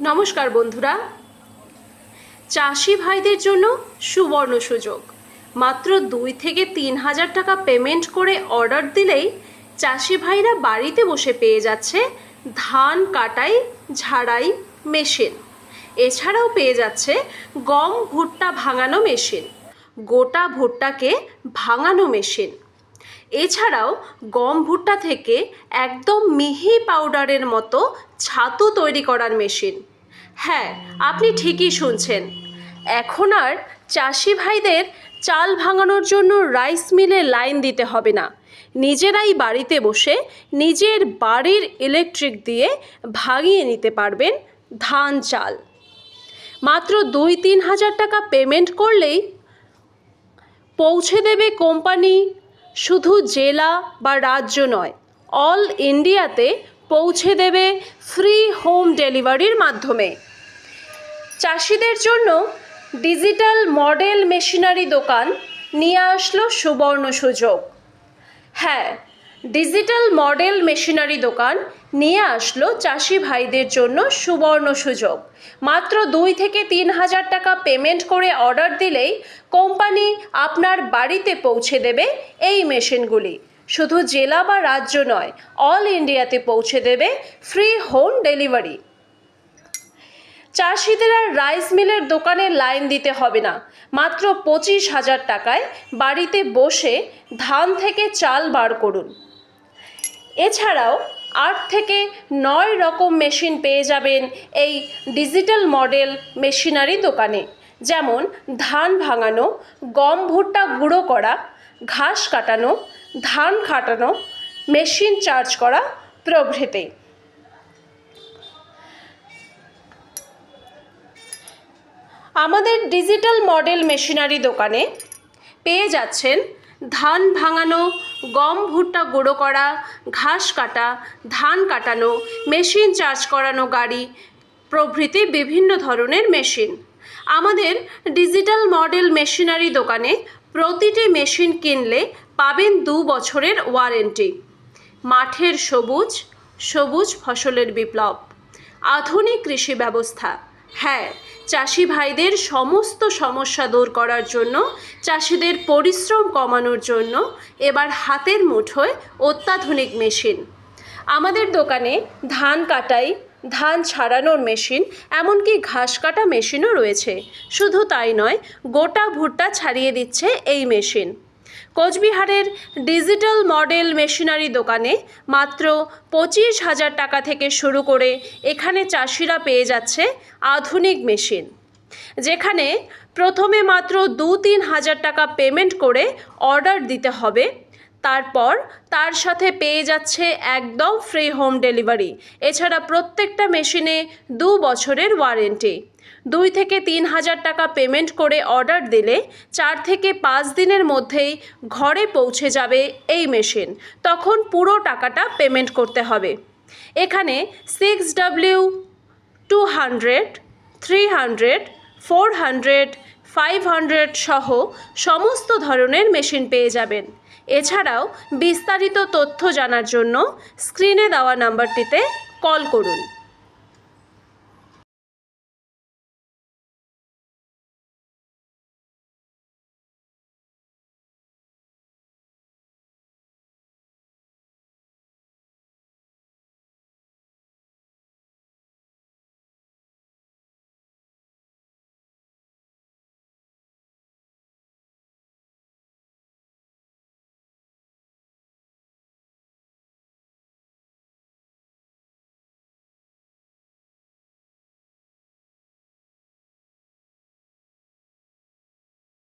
নমস্কার বন্ধুরা। চাষি ভাইদের জন্য সুবর্ণ সুযোগ। মাত্র দুই থেকে তিন হাজার টাকা পেমেন্ট করে অর্ডার দিলেই চাষি ভাইরা বাড়িতে বসে পেয়ে যাচ্ছে ধান কাটাই, ঝাড়াই মেশিন এছাড়াও পেয়ে যাচ্ছে গম ভুট্টা ভাঙানো মেশিন গোটা ভুট্টাকে ভাঙানো মেশিন এছাড়াও গম ভুট্টা থেকে একদম মিহি পাউডারের মতো ছাতু তৈরি করার মেশিন। হ্যাঁ আপনি ঠিকই শুনছেন। এখন আর চাষি ভাইদের চাল ভাঙানোর জন্য রাইস মিলে লাইন দিতে হবে না। নিজেরাই বাড়িতে বসে নিজের বাড়ির ইলেকট্রিক দিয়ে ভাঙিয়ে নিতে পারবেন ধান চাল। মাত্র দুই তিন হাজার টাকা পেমেন্ট করলেই পৌঁছে দেবে কোম্পানি শুধু জেলা বা রাজ্য নয় অল ইন্ডিয়াতে পৌঁছে দেবে ফ্রি হোম ডেলিভারির মাধ্যমে। চাষিদের জন্য ডিজিটাল মডেল মেশিনারি দোকান নিয়ে আসলো সুবর্ণ সুযোগ। হ্যাঁ ডিজিটাল মডেল মেশিনারি দোকান নিয়ে আসলো চাষি ভাইদের জন্য সুবর্ণ সুযোগ। মাত্র দুই থেকে তিন হাজার টাকা পেমেন্ট করে অর্ডার দিলেই কোম্পানি আপনার বাড়িতে পৌঁছে দেবে এই মেশিনগুলি। শুধু জেলা বা রাজ্য নয় অল ইন্ডিয়াতে পৌঁছে দেবে ফ্রি হোম ডেলিভারি চাষিদের আর রাইস মিলের দোকানে লাইন দিতে হবে না। মাত্র পঁচিশ হাজার টাকায় বাড়িতে বসে ধান থেকে চাল বার করুন। এছাড়াও আট থেকে নয় রকম মেশিন পেয়ে যাবেন এই ডিজিটাল মডেল মেশিনারি দোকানে। যেমন ধান ভাঙানো, গম ভুট্টা গুঁড়ো করা, ঘাস কাটানো, ধান খাটানো, মেশিন চার্জ করা প্রভৃতি। আমাদের ডিজিটাল মডেল মেশিনারি দোকানে পেয়ে যাচ্ছেন ধান ভাঙানো গম ভুট্টা গুঁড়ো করা, ঘাস কাটা, ধান কাটানো, মেশিন চার্জ করানো গাড়ি, প্রভৃতি বিভিন্ন ধরনের মেশিন। আমাদের ডিজিটাল মডেল মেশিনারি দোকানে প্রতিটি মেশিন কিনলে পাবেন দু বছরের ওয়ারেন্টি। মাঠের সবুজ সবুজ ফসলের বিপ্লব। আধুনিক কৃষি ব্যবস্থা। হ্যাঁ চাষি ভাইদের সমস্ত সমস্যা দূর করার জন্য, চাষিদের পরিশ্রম কমানোর জন্য এবার হাতের মুঠোয় অত্যাধুনিক মেশিন। আমাদের দোকানে ধান কাটাই, ধান ছাড়ানোর মেশিন, এমনকি ঘাস কাটা মেশিনও রয়েছে। শুধু তাই নয়, গোটা ভুট্টা ছাড়িয়ে দিচ্ছে এই মেশিন। কোচবিহারের ডিজিটাল মডেল মেশিনারি দোকানে মাত্র পঁচিশ হাজার টাকা থেকে শুরু করে এখানে চাষিরা পেয়ে যাচ্ছে আধুনিক মেশিন, যেখানে প্রথমে মাত্র দু তিন হাজার টাকা পেমেন্ট করে অর্ডার দিতে হবে তারপর তার সাথে পেয়ে যাচ্ছে একদম ফ্রি হোম ডেলিভারি এছাড়া প্রত্যেকটা মেশিনে দু বছরের ওয়ারেন্টি দুই থেকে তিন হাজার টাকা পেমেন্ট করে অর্ডার দিলে চার থেকে পাঁচ দিনের মধ্যেই ঘরে পৌঁছে যাবে এই মেশিন তখন পুরো টাকাটা পেমেন্ট করতে হবে। এখানে six W two hundred three hundred four hundred five hundred সহ সমস্ত ধরনের মেশিন পেয়ে যাবেন। এছাড়াও বিস্তারিত তথ্য জানার জন্য স্ক্রিনে দেওয়া নাম্বারটিতে কল করুন।